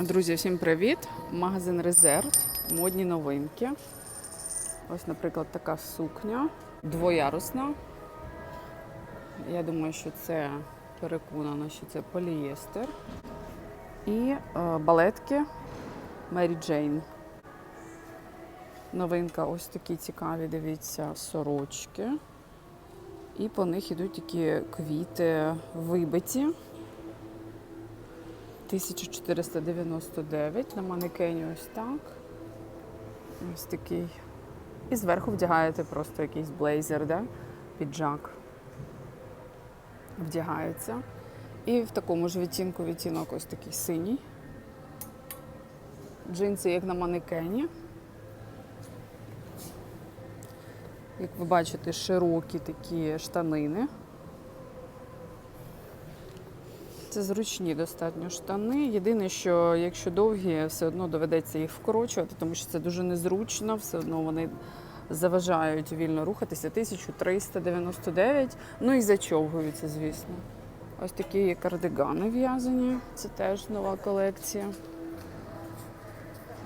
Друзі, всім привіт! Магазин Резерв, модні новинки. Ось, наприклад, така сукня двоярусна. Я думаю, що це переконана, що це полієстер. І е, балетки Мері Джейн. Новинка ось такі цікаві, дивіться, сорочки. І по них ідуть такі квіти вибиті. 1499 на манекені ось так. Ось такий. І зверху вдягаєте просто якийсь блейзер, да? піджак. Вдягається. І в такому ж відтінку відтінок ось такий синій. Джинси, як на манекені. Як ви бачите, широкі такі штанини. Це зручні достатньо штани. Єдине, що якщо довгі, все одно доведеться їх вкорочувати, тому що це дуже незручно, все одно вони заважають вільно рухатися. 1399, ну і зачовгуються, звісно. Ось такі кардигани в'язані. Це теж нова колекція.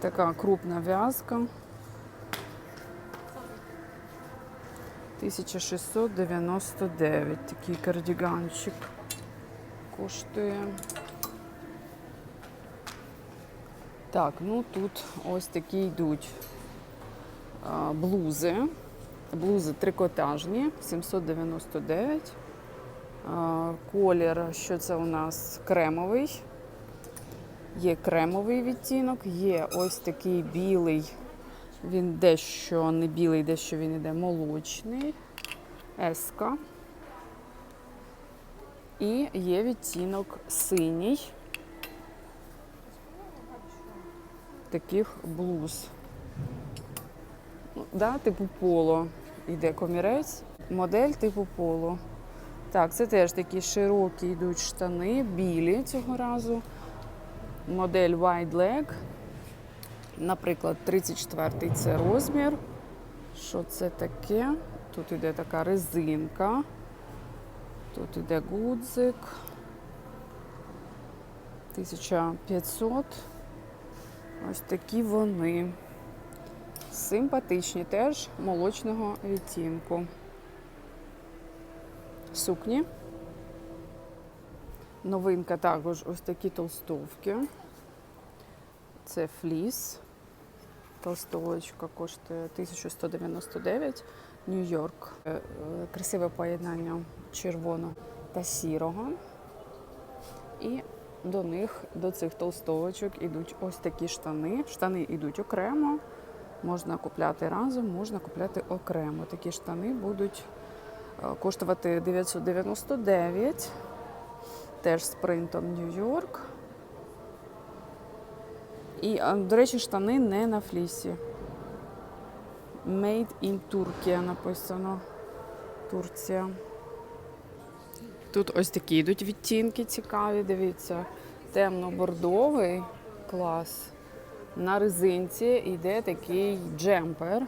Така крупна в'язка. 1699 такий кардиганчик коштує. Так, ну тут ось такі йдуть блузи. Блузи трикотажні, 799. А, колір, що це у нас кремовий. Є кремовий відтінок, є ось такий білий. Він дещо не білий, дещо він іде молочний. Еска. І є відтінок синій таких блуз. Ну, да, типу поло. Йде комірець, модель типу поло. Так, це теж такі широкі йдуть штани, білі цього разу. Модель Wide Leg. Наприклад, 34-й це розмір. Що це таке? Тут йде така резинка. Тут іде гудзик. 1500. Ось такі вони. Симпатичні теж молочного відтінку. Сукні. Новинка також ось такі толстовки. Це фліс. Толстовочка коштує 1199. Нью-Йорк. Е, е, Красиве поєднання червоного та сірого. І до них, до цих толстовочок, ідуть ось такі штани. Штани йдуть окремо. Можна купляти разом, можна купляти окремо. Такі штани будуть е, коштувати 999. Теж з принтом Нью-Йорк. І, до речі, штани не на флісі. Made in Turkey написано. Турція. Тут ось такі йдуть відтінки цікаві, дивіться. Темно-бордовий клас. На резинці йде такий джемпер.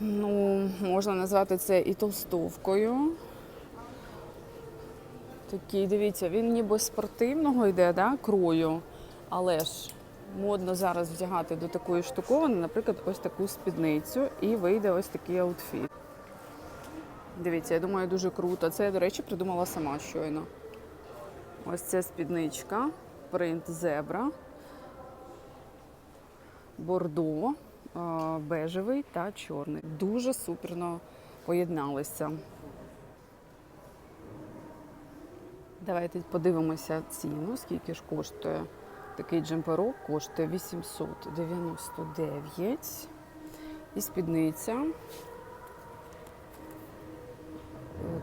Ну, можна назвати це і толстовкою. Такий, дивіться, він ніби спортивного йде, да, крою, але ж модно зараз вдягати до такої штуковини, наприклад, ось таку спідницю, і вийде ось такий аутфіт. Дивіться, я думаю, дуже круто. Це я, до речі, придумала сама щойно. Ось ця спідничка, принт зебра, бордо, е, бежевий та чорний. Дуже суперно поєдналися. Давайте подивимося ціну, скільки ж коштує. Такий джемперок коштує 899. І спідниця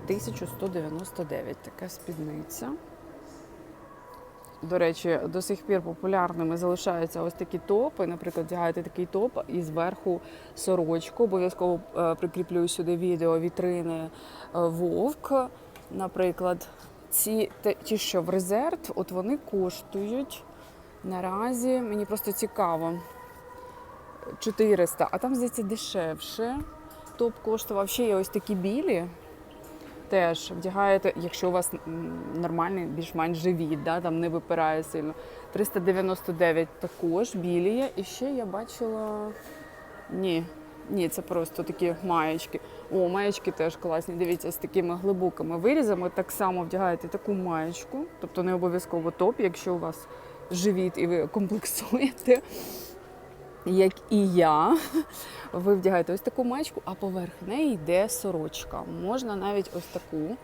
1199 така спідниця. До речі, до сих пір популярними залишаються ось такі топи. Наприклад, вдягаєте такий топ і зверху сорочку. Обов'язково е, прикріплю сюди відео вітрини е, вовк. Наприклад, ці ті, що в резерв, от вони коштують наразі. Мені просто цікаво. 400, а там здається дешевше. Топ коштував ще є ось такі білі. Теж вдягаєте, якщо у вас нормальний, більш-менш живіт, да, там не випирає сильно. 399 також білі. І ще я бачила. Ні, ні, це просто такі маєчки. О, маєчки теж класні. Дивіться, з такими глибокими вирізами. Так само вдягаєте таку маєчку, тобто не обов'язково топ, якщо у вас живіт і ви комплексуєте, як і я. Ви вдягаєте ось таку маєчку, а поверх неї йде сорочка. Можна навіть ось таку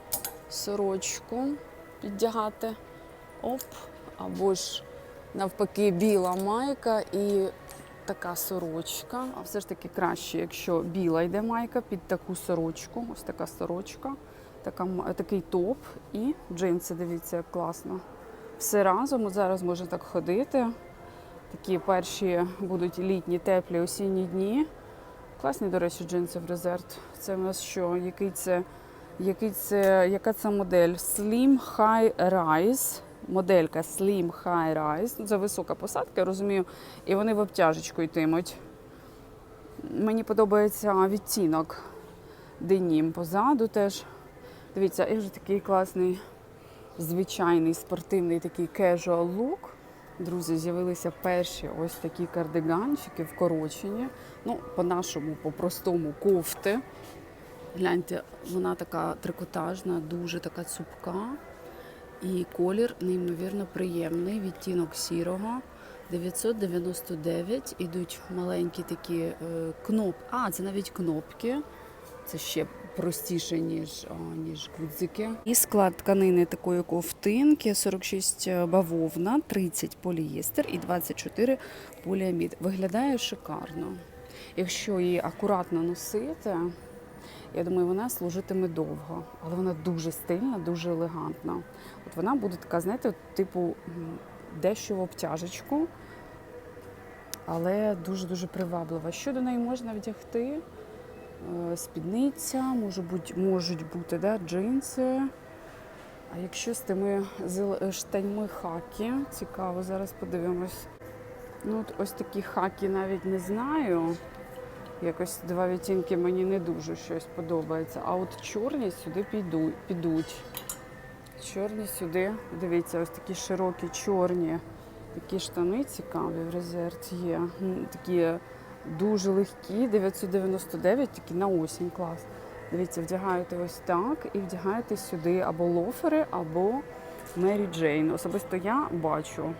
сорочку піддягати. Оп, або ж навпаки біла майка і така сорочка. А все ж таки краще, якщо біла йде майка під таку сорочку. Ось така сорочка, така, такий топ і джинси. Дивіться, як класно. Все разом От зараз можна так ходити. Такі перші будуть літні, теплі осінні дні. Класні, до речі, джинси в резерв. Це в нас що? Який це, який це, яка це модель? Slim High Rise. Моделька Slim High Rise. Ну, Це висока посадка, я розумію. І вони в обтяжечку йтимуть. Мені подобається відтінок денім позаду теж. Дивіться, і вже такий класний, звичайний спортивний такий casual look. Друзі, з'явилися перші ось такі кардиганчики вкорочені. Ну, по-нашому, по-простому кофти. Гляньте, вона така трикотажна, дуже така цупка. І колір неймовірно приємний, відтінок сірого. 999 ідуть маленькі такі е, кноп. А, це навіть кнопки. Це ще простіше, ніж, ніж гудзики. І склад тканини такої ковтинки 46 бавовна, 30 полієстер і 24 поліамід. Виглядає шикарно. Якщо її акуратно носити, я думаю, вона служитиме довго, але вона дуже стильна, дуже елегантна. От вона буде така, знаєте, типу дещо в обтяжечку, але дуже-дуже приваблива. Що до неї можна вдягти? Е, Спідниця, може бути, можуть бути да, джинси. А якщо з тими штаньми хакі, цікаво, зараз подивимось. Ну, от ось такі хакі навіть не знаю. Якось два відтінки мені не дуже щось подобається. А от чорні сюди підуть. підуть. Чорні сюди, дивіться, ось такі широкі чорні такі штани цікаві в резерв є. Такі дуже легкі, 999, такі на осінь клас. Дивіться, вдягаєте ось так і вдягаєте сюди або лофери, або Мері Джейн. Особисто я бачу.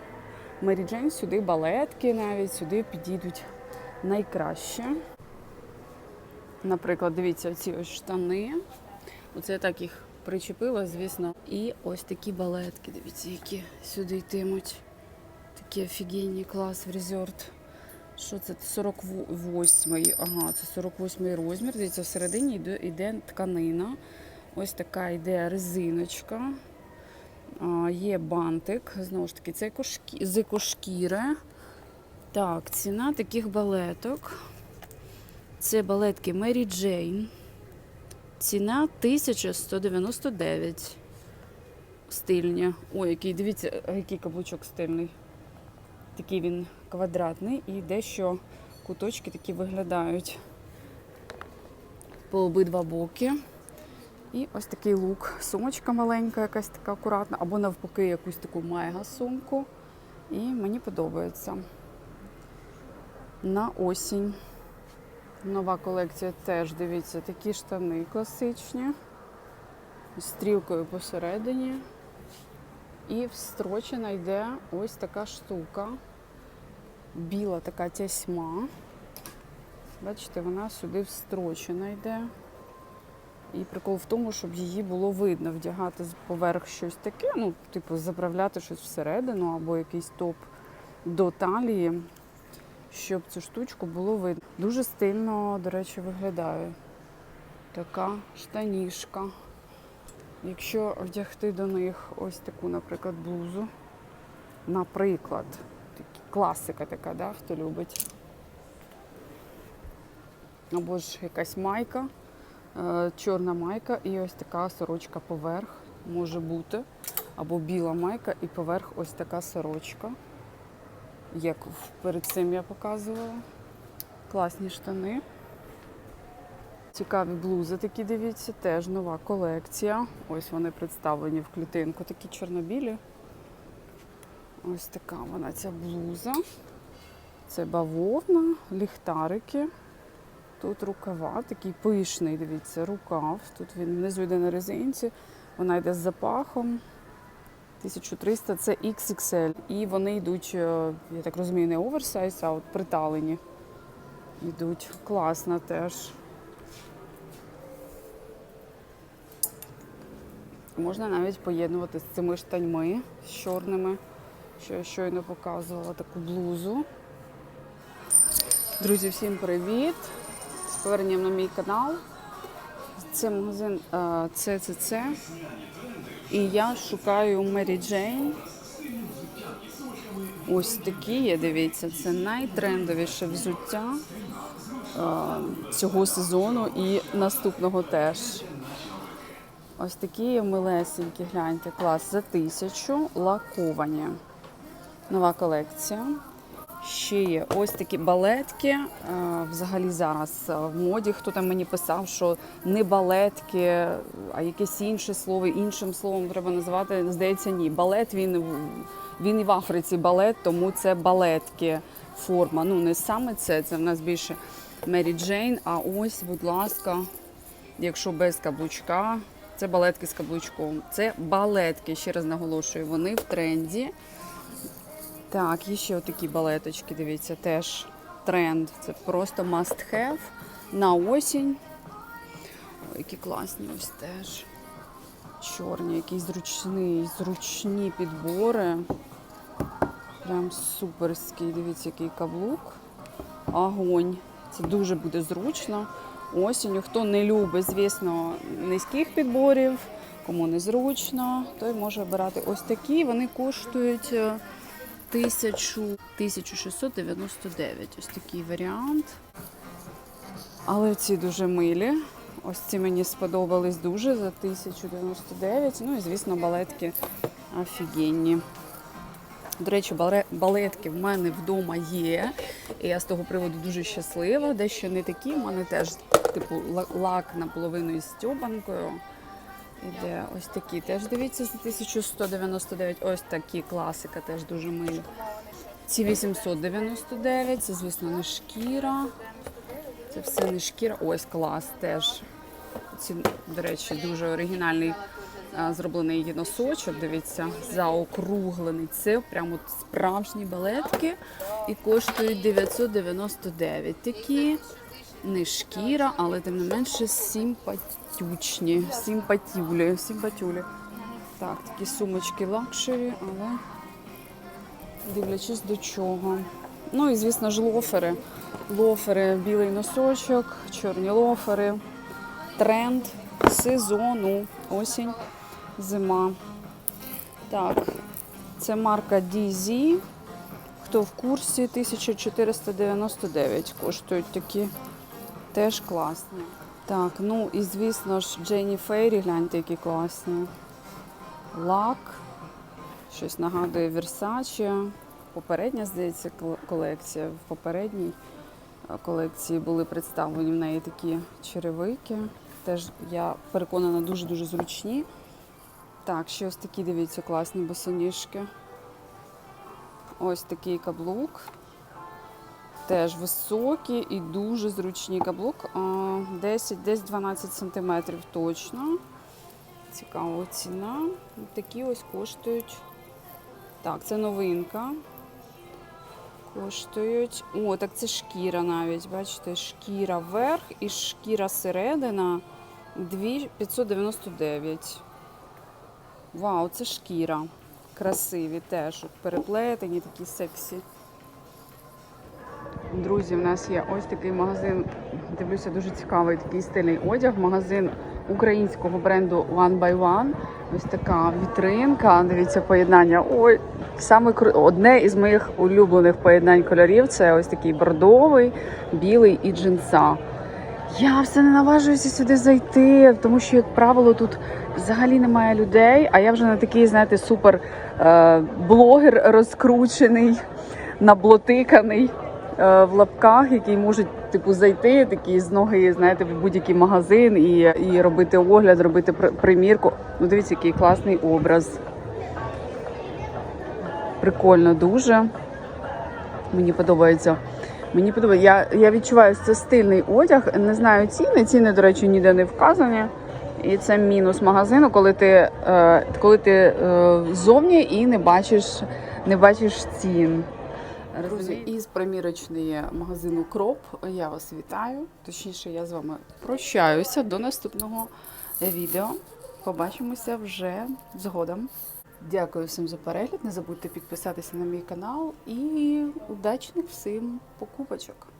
Мері Джейн сюди балетки навіть сюди підійдуть найкраще. Наприклад, дивіться, ці ось штани. Оце я так їх причепила, звісно. І ось такі балетки, дивіться, які сюди йтимуть. Такі офігенні клас в резорт. Що це? 48-й. Ага, це 48-й розмір. Дивіться, всередині йде, йде тканина. Ось така йде резиночка. А, є бантик. Знову ж таки, це кошкі... з екошкіри. Так, ціна таких балеток. Це балетки Mary Jane. Ціна 1199. Стильні. Ой, який, дивіться, який каблучок стильний. Такий він квадратний і дещо куточки такі виглядають по обидва боки. І ось такий лук. Сумочка маленька, якась така акуратна, або навпаки, якусь таку мега-сумку. І мені подобається. На осінь. Нова колекція теж, дивіться, такі штани класичні. З стрілкою посередині. І встрочена йде ось така штука. Біла така тясьма. Бачите, вона сюди встрочена йде. І прикол в тому, щоб її було видно, вдягати поверх щось таке, ну, типу, заправляти щось всередину або якийсь топ до талії, щоб цю штучку було видно. Дуже стильно, до речі, виглядає. Така штанішка. Якщо вдягти до них ось таку, наприклад, блузу, наприклад, класика така, да, хто любить. Або ж якась майка, е, чорна майка і ось така сорочка поверх може бути. Або біла майка і поверх ось така сорочка. Як перед цим я показувала. Класні штани. Цікаві блузи такі, дивіться, теж нова колекція. Ось вони представлені в клітинку, такі чорнобілі. Ось така вона ця блуза. Це бавовна, ліхтарики. Тут рукава, такий пишний, дивіться, рукав. Тут він внизу йде на резинці, вона йде з запахом. 1300 це XXL. І вони йдуть, е, я так розумію, не оверсайз, а от приталені. Йдуть класно теж. Можна навіть поєднувати з цими штаньми з чорними, що я щойно показувала таку блузу. Друзі, всім привіт! З поверненням на мій канал. Це магазин е, ЦЦЦ. І я шукаю Мері Джейн. Ось такі є, дивіться, це найтрендовіше взуття е, цього сезону і наступного теж. Ось такі милесенькі, гляньте, клас за тисячу, лаковані. Нова колекція. Ще є ось такі балетки. е, Взагалі зараз в моді. Хто там мені писав, що не балетки, а якесь інше слово, іншим словом треба називати. Здається, ні. Балет він, він і в Африці балет, тому це балетки форма. Ну, не саме це, це в нас більше Мері Джейн. А ось, будь ласка, якщо без каблучка, це балетки з каблучком. Це балетки, ще раз наголошую, вони в тренді. Так, є ще отакі балеточки, дивіться, теж тренд. Це просто must have на осінь. Ой, які класні ось теж. Чорні, який зручний, зручні підбори. Прям суперський. Дивіться, який каблук. Огонь. Це дуже буде зручно. Осінню. Хто не любить, звісно, низьких підборів, кому не зручно, той може обирати ось такі. Вони коштують е, 1000 1699. Ось такий варіант. Але ці дуже милі. Ось ці мені сподобались дуже за 1099. Ну і, звісно, балетки офігенні. До речі, бале- балетки в мене вдома є. І я з того приводу дуже щаслива. Дещо не такі. У мене теж типу лак наполовину із стьобанкою. Іде ось такі. Теж дивіться за 1199. Ось такі класика, теж дуже милі. Ці 899, це, звісно, не шкіра. Це все не шкіра. Ось клас теж. Ці, до речі, дуже оригінальний зроблений є носочок. Дивіться, заокруглений. Це прямо справжні балетки і коштують 999. Такі не шкіра, але тим не менше симпатючні, симпатюлі, симпатюлі. Так, такі сумочки лакшері, але дивлячись до чого. Ну і звісно ж лофери. Лофери, білий носочок, чорні лофери, тренд сезону, осінь, зима. Так, це марка DZ. Хто в курсі, 1499 коштують такі теж класні. Так, ну і звісно ж Дженні Фейрі, гляньте, які класні. Лак. Щось нагадує Versace. Попередня, здається, колекція. В попередній е, колекції були представлені в неї такі черевики. Теж я переконана дуже-дуже зручні. Так, ще ось такі, дивіться, класні босоніжки. Ось такий каблук. Теж високі і дуже зручні каблук. А, 10, десь 12 сантиметрів точно. Цікава ціна. Такі ось коштують. Так, це новинка. Коштують. О, так це шкіра навіть. Бачите, шкіра верх і шкіра середина 2599. Вау, це шкіра. Красиві теж. Переплетені, такі сексі. Друзі, в нас є ось такий магазин. Дивлюся, дуже цікавий такий стильний одяг. Магазин українського бренду One by One. Ось така вітринка. Дивіться, поєднання. Ой, саме одне із моїх улюблених поєднань кольорів це ось такий бордовий, білий і джинса. Я все не наважуюся сюди зайти, тому що, як правило, тут взагалі немає людей. А я вже не такий, знаєте, супер е, блогер розкручений, наблотиканий. Е, в лапках, які можуть типу зайти такі з ноги, знаєте, в будь-який магазин і, і робити огляд, робити примірку. Ну, дивіться, який класний образ. Прикольно дуже. Мені подобається. Мені подобається. Я, я відчуваю, що це стильний одяг. Не знаю ціни. Ціни, до речі, ніде не вказані. І це мінус магазину, коли ти, е, коли ти е, ззовні і не бачиш, не бачиш цін. Друзі, із примірочної магазину Кроп я вас вітаю. Точніше, я з вами прощаюся до наступного відео. Побачимося вже згодом. Дякую всім за перегляд. Не забудьте підписатися на мій канал і удачних всім покупочок.